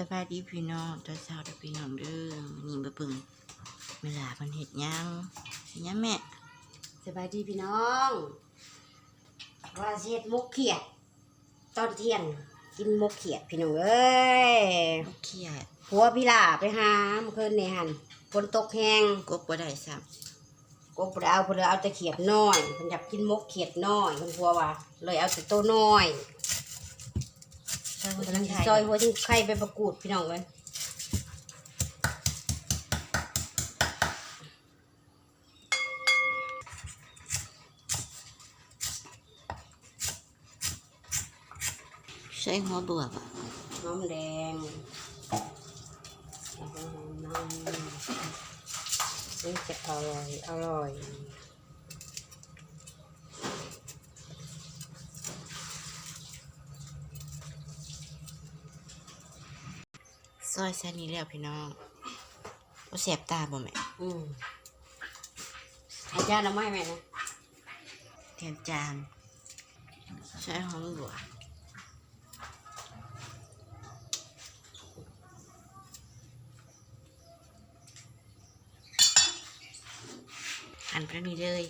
สบายดีพี่น้องตอนเช้าเด้อพี่น้องเด้อวันนี้มาเบิ่งเวลาเพิ่นเฮ็ดหยังเฮ็ดหยังแม่สบายดีพี่น้อง ว่าสิเฮ็ดมกเขียด ตอนเที่ยงกินมกเขียดพี่น้องเอ้ยเครียดผัวพี่ล่าไปหาเมื่อคืนนี่หันฝนตกแห้งกบบ่ได้ซ้กบบ่ได้เอาเพิ่นเลยเอาแต่เขียดน้อยเพิ่นอยากกินมกเขียดน้อยเพิ่นผัวว่าเลยเอาแต่โตวน้อยำช่วย กำลังสิ ซอยหัวจิงไข่ไปประกูดพี่น้องเอ้ยใช้หัวบวบอะหอมแดงเอาไปหอมน้ำนี่จะอร่อย อร่อย ซอยแซ่นี้แล้วพี่น้องบ่แสบตาบ่แม่อืมอาจารย์เอาไม่แม่นะแทนจานใช้หัวบวบหั่นไปนี่เลย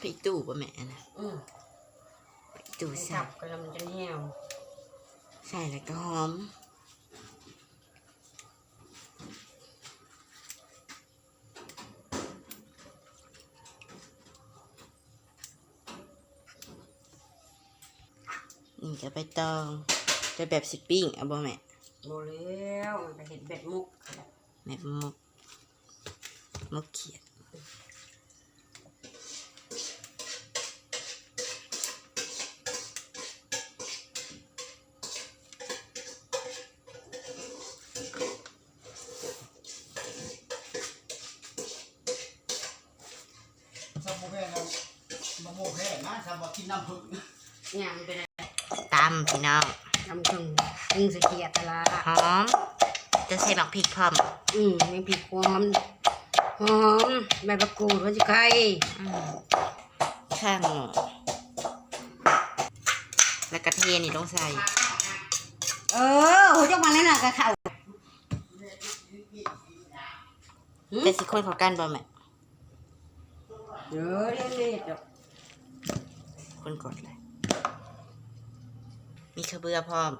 พริกตู่ป่ะแม่นะอืมพริกตู่สัใส่บกระลำจนแห้วใส่แล้วก็หอมนี่จะไปตองจะแบบสิปิ้งเอาบ่แม่โมแล้วมันไปเห็ดเบ็ดมุกแม่มุกมุกเขียด แพ้นะชอบมากินน้ำผึ้งย่างไปเลยตำพี่น้องทำถึงตึงสะเกียดตะลาหอม จะใส่หมักพริกพร้อมอืมมีพริกหอมหอมใบมะกรูดหัวจิไข่อืมข้างหม้อแล้วกระเทียมนี่ต้องใส่ เออหัวจักมาแล้วน่ะกะเข่าเป็นสิคนเขากันบ่แม่เดี๋ยวเดี๋ยวเดี๋ยวเดี๋ยว คนกดเลย มีขเบือพร้อม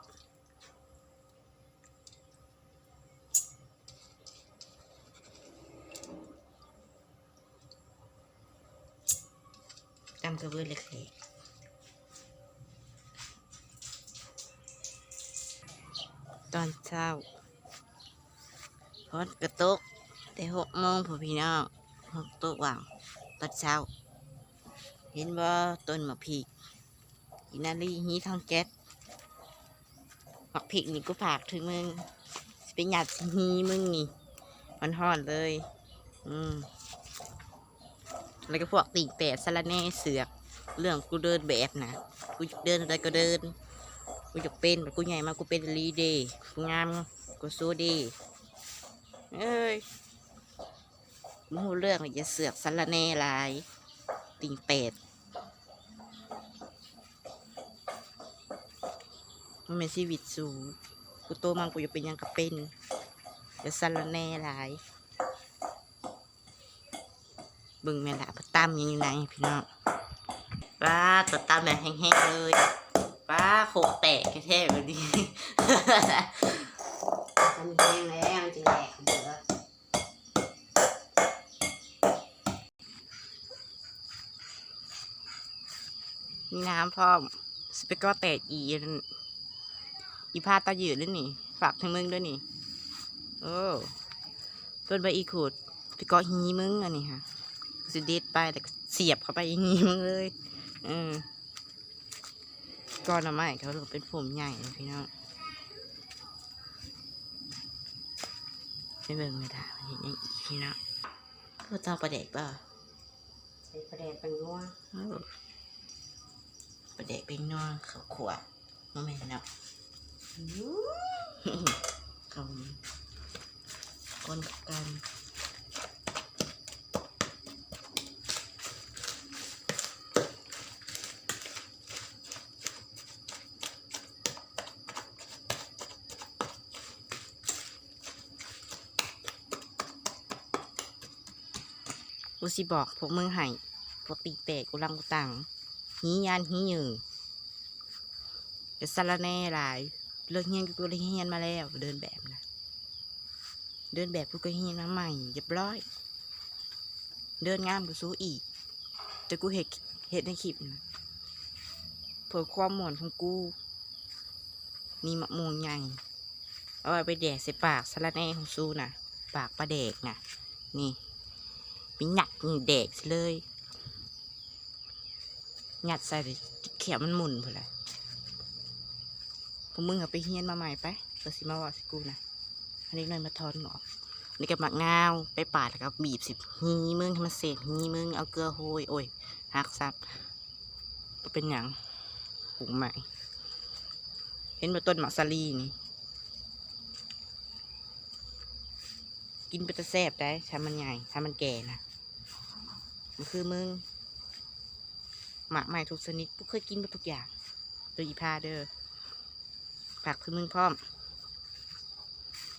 ตำกระเบือเล็กๆตอนเช้าพอดกระตุกแต่หกโมงพอพี่น้องหกตุกว่างตอนเช้า เห็นว่าต้นมะพริกอินาลีฮีทองแก๊สมะพริกนี่ก็ฝากถึงมึงสเป็นหยาดฮีมึงนี่มันหอนเลย อืมแล้วก็พวกติ่งแปดสะระแน่เสือกเรื่องกูเดินแบบนะกูเดินอะไรก็เดิน กูอยากเป็นกูใหญ่มากกูเป็นลีเดย์กูงามกูสู้ดีเอ้ยมูเรื่องอย่าเสือกสะระแน่ลาย ติ่งเป็ด มันเป็นชีวิตสูงกูโตมากูจะเป็นยังก็เป็นจะสารแน่หลายบึงแม่ละพะตามยังอยู่ไหนพี่น้องป้าตัวตามแบบแห้งๆเลยป้าโขกแตกแท้ๆแบบนี้ทำแห้งแล้วจริงแหละเบื่อมีน้ำพร้อมสเปกก็แตกอีอัน อีพาตายืดด้วยนี่ฝากถึงมึงด้วยนี่โอ้ต้นใบอีขูดไปเกาะฮีมึงอันนี้ค่ะสิเด็ดไปแต่ก็เสียบเข้าไปอย่างฮีมึงเลยเออก้อนหน่อไม้เขาเลยเป็นผมใหญ่เลยพี่น้องไม่เบิ่งไม่ได้มันเห็นอยังอีกพี่น้องเพื่อเจ้าประเด็กเปล่าใส่ประเดี๋ยวเป็นนัวโอ้ประเด็กเป็นนอนเขาขวดมันไม่นเนาะ อืมเขาคนกันกูสิบอกพวกมึงให้พวกปีกเปกกูรังกูตังหียานหียืงจะสารแน่หลาย เลิกเฮียนกูเลยเฮียนมาแล้ว เดินแบบนะเดินแบบกูก็เฮียนมาใหม่เรียบร้อย เดินงามกูสู้อีก แต่กูเห็ดเห็ดในคลิปนะเพื่อความหมวนของกูนี่มะม่วงใหญ่เอาไปแดกใส่ปากสารแน่ของสู้นะปากปลาแดกนะนี่ไปหยัดนี่เด็กเลยหยัดใส่เขียวมันหมุนพอละ พวกมึงเอาไปเฮียนมาใหม่ไปเปิดสิมาว่าสิกูนะอันนี้หน่อยมาทอนหงอกนี่กับหมักนาวไปปาดแล้วก็บีบสิฮีมึงให้มันเสกฮีมึงเอาเกลือโหยโอ้ยหักซับเป็นหยังปรุงใหม่ เห็นมาต้นหมักซาลีนี่กินไปจะแซ่บได้ถ้ามันใหญ่ถ้ามันแก่นะมันคือมึงหมากใหม่ทุกชนิดกูเคยกินมดทุกอย่างโดยอีพาเด้อ ผักคือมึงพร้อม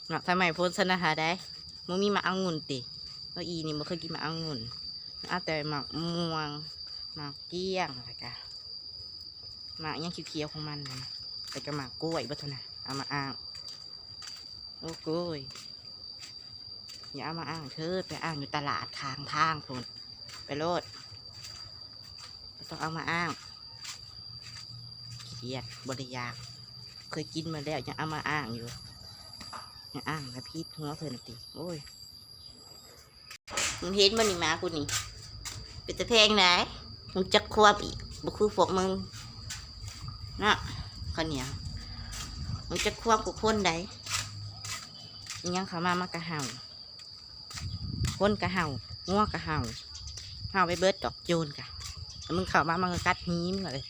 หมักทำไมโพสต์นะฮะได้มึงมีมากองุ่นติว่าอีนี่มึงเคยกินมากองุ่นอาแต่หมากม่วงหมากเกี้ยงอะไรกันหมากอิหยังเขียวๆของมันนะแต่ก็หมากกล้วยบัตนะเอามาอ้างโอ้กล้วยอย่าเอามาอ้างเถิดไปอ้างอยู่ตลาดทางทางพนไปโลดต้องเอามาอ้างเกียดบริยาก เคยกินมาแล้วยังเอามาอ้างอยู่ยังอ้างแล้วพีทหัวเพิ่นติโอ้ยมึงเห็นมันนี่มากูนี่เป็นตะเพงไหนมึงจะควบอีกบุคือพวกมึงนะข้าวเหนียวมึงจะควบกูคนใดอิหยังเขามามากระเห่าคนกระเห่างัวกระเห่าเห่าไปเบิดดอกโยนกะมึงเข้ามามันก็กัดหีมงเลย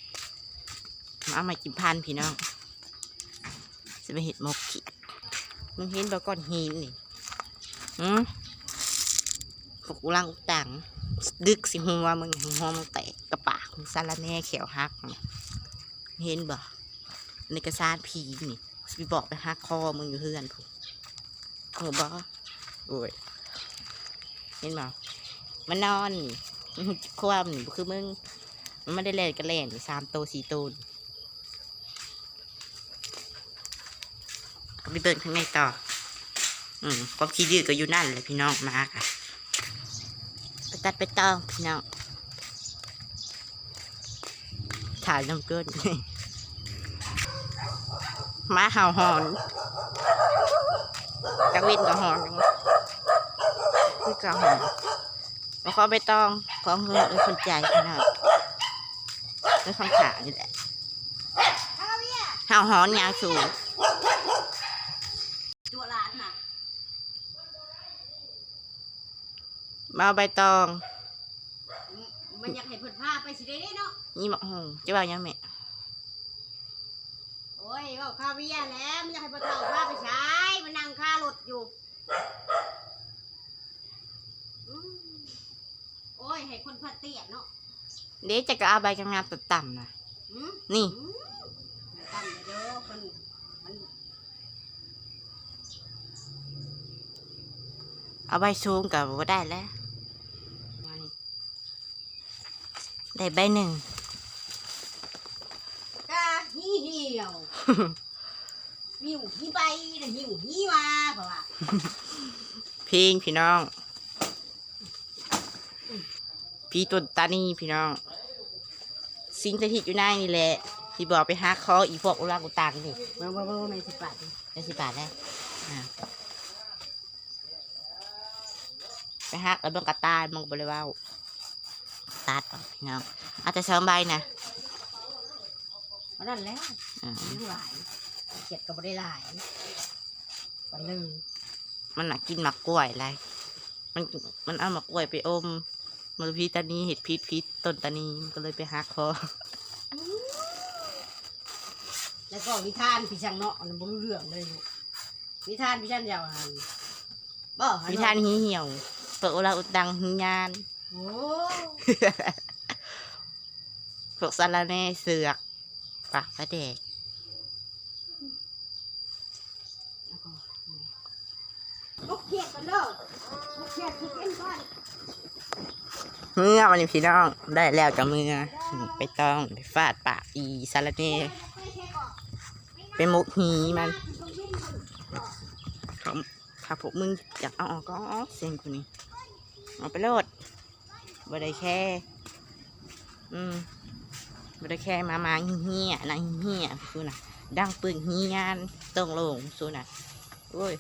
มาเอามากินพันพี่น้อง จะไปเห็ดหมกเขีมึงเห็นบ่ก้อนหินนี่หืมพวกอุลังอุตังดึกสิหัวมึงหัวมึงแตกกระปากมึงสารแน่แขวหักเห็นบ่ในกระซานผีนี่สิไปบอกไปหักคอมึงอยู่เฮือนผมเออบ่โอ้ยเห็นบ่มันนอนนี่ความนี่คือมึงมันไม่ได้เล่นกันเล่นสามโตสี่โตน ก็ไปเดินข้างในต่อ อืมความคิดยืดก็อยู่นั่นเลยพี่น้องมากอะไปตัดไปต่อพี่น้องถ่ายน้ำเกินมาเห่าหอนจักวินก็หอนคือกะหอมแล้วก็ใบตองของเงินเอ้ยคนใจขนาดเอ้ยคำขานี่แหละห่าวหอนยาวสูง ตัวร้านน่ะ มาเอาใบตอง มันอยากให้เพิ่นพาไปสิได้เนาะ นี่หมกหงจะว่ายังแม่โอ้ยเว่าข้าเวียแล้วมันอยากให้พ่อเฒ่าพาไปใช้มันนั่งค่ารถอยู่อืมโอ้ย ให้คนพาเตี้ยเนาะเดี๋ยวจะก็เอาใบงามๆต่ำๆนะอืม นี่อืมตั้งเด้อคนมันเอาใบสูงกับว่าได้แล้วมานี่ ได้ใบหนึ่งกะหิเหี่ยวหิวหิไปนะหิวหิมาเพราะว่าพิงพี่น้อง พี่ต้นตานีพี่น้อง สิงสถิตอยู่ในนี่แหละที่บอกไปหาคออีพวกอุลังอุตังนี่เบิ่งเบิ่งเบิ่งไม่สิบบาทดิได้สิบบาทได้อ่าไปหักแล้วมันกระตายมันก็บริวา ตัดออกพี่น้องเอาแต่สองใบนะเพราะนั่นแหละอ่ายังหลายเก็บก็บ่ได้หลายไปเลยมันน่ะกินหมักกล้วยอะไรมันมันเอาหมักกล้วยไปอมมันพีตานีเห็ดพิษพิษต้นตานีมันก็เลยไปหักคอแล้วก็วิธานพี่ช่างเนาะอันนั้นบ่รู้เรื่องเลยลูกวิธานพี่ช่างยาวหันบ่วิธานหีเหี่ยว เปิดโอลาอุดดังหียาน โอ้พวกสารแหน่เสือกปากพระเดกมกเขียดกันเด้อมกเขียดคือเป็นก้อนเมื่อวันนี้พี่น้องได้แล้วกับมือไปต้องไปฟาดปากอีสารแหน่ไปมุกหีมันเขาถ้าพวกมึงอยากเอาออกก็เอาออกเสียงกูนี่เอาไปโลด บ่ได้แค่อืมบ่ได้แค่มามาเฮี้ยนะเฮี้ยสู้นะดังปึงเฮียนต้องลงสู้นะโอ้ย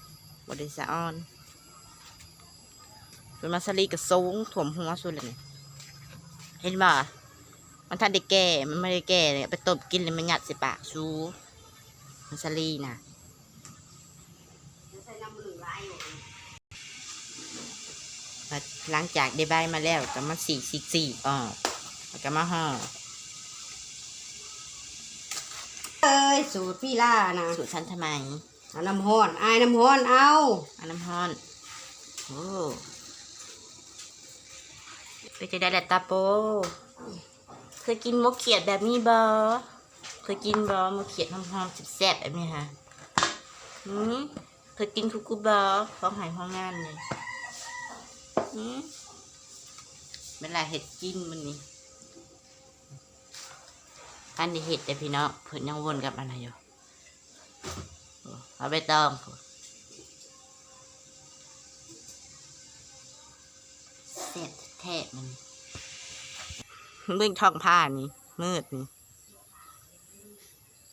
บ่ได้สะออนเป็นมาสลีกับสูงถ่วมหัวสุดเลยเห็นบ่มันทันได้แก่มันไม่ได้แก่เลยไปตบกินเลยมันหยัดใส่ปากซูมันสลีนะ ใส่น้ำมือลายอยู่ มา หลังจากได้ใบมาแล้วก็มาสีสีสีออกแล้วก็มาห่อเอ้ยสูตรพี่ล่านะสูตรทันทำไมเอาน้ำห้อนอายน้ำห้อนเอาอันน้ำฮ้อนโอ้ไปจะได้แหละตาโปเคยกินมกเขียดแบบนี้บอเคยกินบอมกเขียดหอมๆแซ่บๆแบบนี้ค่ะหืมเคยกินคุกกุบอของหายห้องงานเลยหืม เวลาเห็ดกินมันนี่อันนี้เห็ดแต่พี่น้องเพิ่นยังวนกับอะไรอยู่เอาไปตองเสร็จแทะมันเบิ่งท้องผ้านี่มืดนี่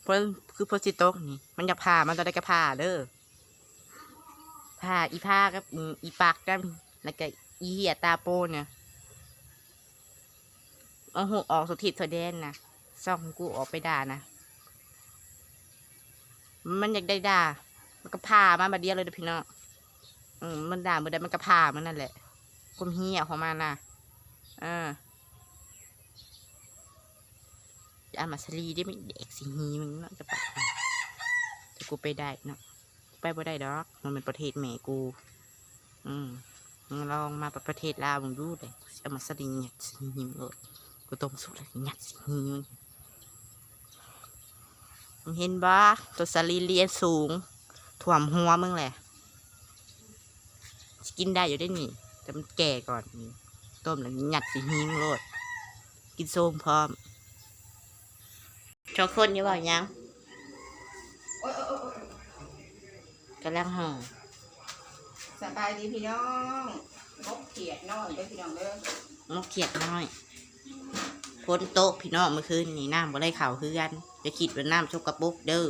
เพราะคือโพสิโตกนี่ มันจะผ่ามันจะได้กระผ่าเด้อผ่าอีผ้ากับอีปากกัน แล้วก็อีเหี้ยตาโปเนี่ยเอาหูออกสุทิศสุดแดนนะซ่องกูออกไปด่านะ มันอยากได้ด่า มันก็ผ่ามาบัดเดียวเลยเด้อพี่น้องอืมมันด่าเมื่อใดมันก็ผ่ามันนั่นแหละกุมเหี่ยของมันนะเอ่าอามาสลีได้ไหมเด็กสิหีมึงเนาะจะไปจะกูไปได้เนาะไปบ่ได้ดอก มันเป็นประเทศแม่กู อืม ลองมาประเทศลาวมึงดูเลยเอามาสลีหยัดสิหีมึงเลยกูต้มสุกเลยหยัดสิหีมึงมึงเห็นบ่ตัวสลีเรียนสูง ถ่วมหัวมึงแหละกินได้อยู่ได้นี่ แต่มันแก่ก่อน ต้มแล้วหยัดสิหิ้งโลด กินส้มพร้อมชอคนนี่ว่ายังโอ้ยโอ้ยโอ้ยโอ้ยกำลังห่อ สบายดีพี่น้องงบเขียดน้อยเด้อพี่น้องเด้อมกเขียดน้อยพ้นโต๊ะพี่น้องเมื่อคืนนี่น้ำบ่ได้เข่าวคือกันจะคิดว่าน้ำชกกระปุกเด้อ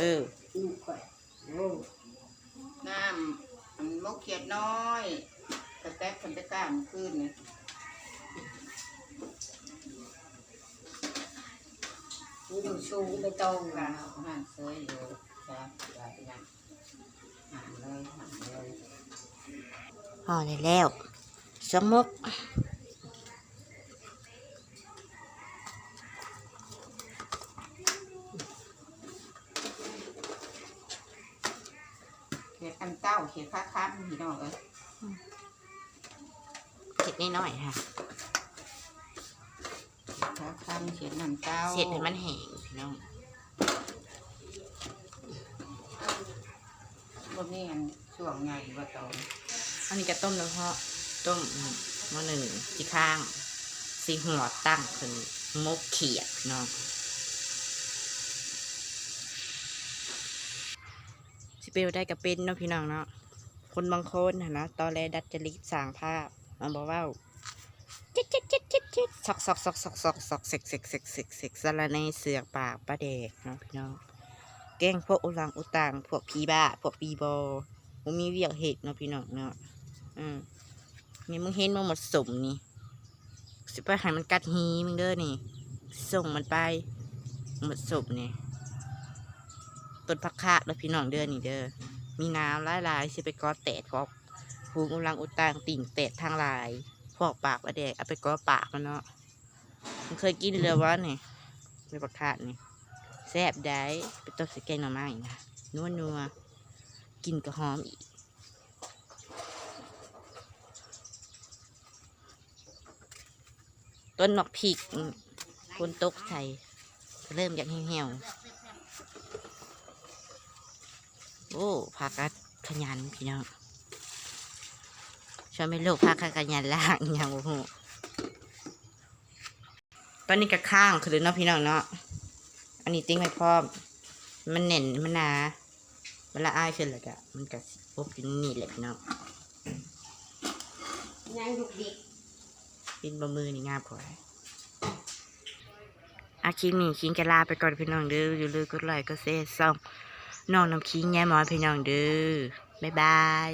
เออ ลูกข่อยโอ้น้ำมันงบเขียดน้อยกระแตกคันตะกร้ามขึ้นนี่มันอยู่สูงไปตรงกากัรนเอาห่านเซยอยู่จ้าจ้าพี่น้อง ห่านเลยห่านเลยห่อได้แล้วสองมกเขียดอันเต้าเขียดค้าค้ามพี่น้องเอ้ยเสร็จน้อยๆค่ะเขียดค้าค้ามเขียดน้ำเต้าเสร็จให้มันแห้งพี่น้อง บนนี้อันช่วงใหญ่ว่าโตอันนี้ก็ต้มแล้วเพาะต้มมะหนึ่งที่ข้างสีหัวตั้งขึ้นมกเขียดพี่น้องสิเปลได้กับเป็นเนาะพี่น้องเนาะคนบางคนนะนะตอนแรกดัดจริตสร้างภาพมันบอกว่าเจ็ดจ็ดจิดจ็ดจ็ดซอกซอกซอกซอกซอกซอกเสกเสกเสกเสกเสกสารในเสือกปากปลาเด็กเนาะพี่น้อง แกล้งพวกอุลังอุตังพวกพีบ้าพวกปีบอมันมีเวียกเหตุเนาะพี่น้องเนาะอืมนี่มึงเห็นมึงหมดสมนี่สิไปให้มันกัดหีมึงเด้อนี่ ส่งมันไปหมดสมนี่ต้นพักคะแล้วพี่น้องเด้อนี่เด้อมีน้ำหลายสิไปกอแตดพวกหูอุลังอุตังติ่งแตดทางลาย พวกปากปลาแดกเอาไปกอปากมันเนาะมันเคยกินเลยวะนี่ในประคาดนี่ แซ่บได้ไปต้มส่แกงหน่อไม้นะนัวนัวกินกระหอมอีกต้นหมอกผีกคนตกใส่เริ่มอยากเหี่ยวโอ้พากักขยันพี่น้องชอบไม่ลูกผักขยันล่างอย่างโอ้โหตอนนี้กระข้างคือเนาะพี่น้องเนาะ นนี้ติ้งไว้พร้อม มันเน่นมันหนาเวลาอ้ายขึ้นเลยกะมันก็ปุ๊บอยู่นี่แหละพี่น้องยังดุกดิกกินบะมือนี่งามกว่าอาคลิปนี้คิงจะลาไปก่อนพี่น้องเด้ออย่าลืมกดไลค์กดแชร์ซ่องน้องน้ำคิงแง่หมอนพี่น้องเด้อบ๊ายบาย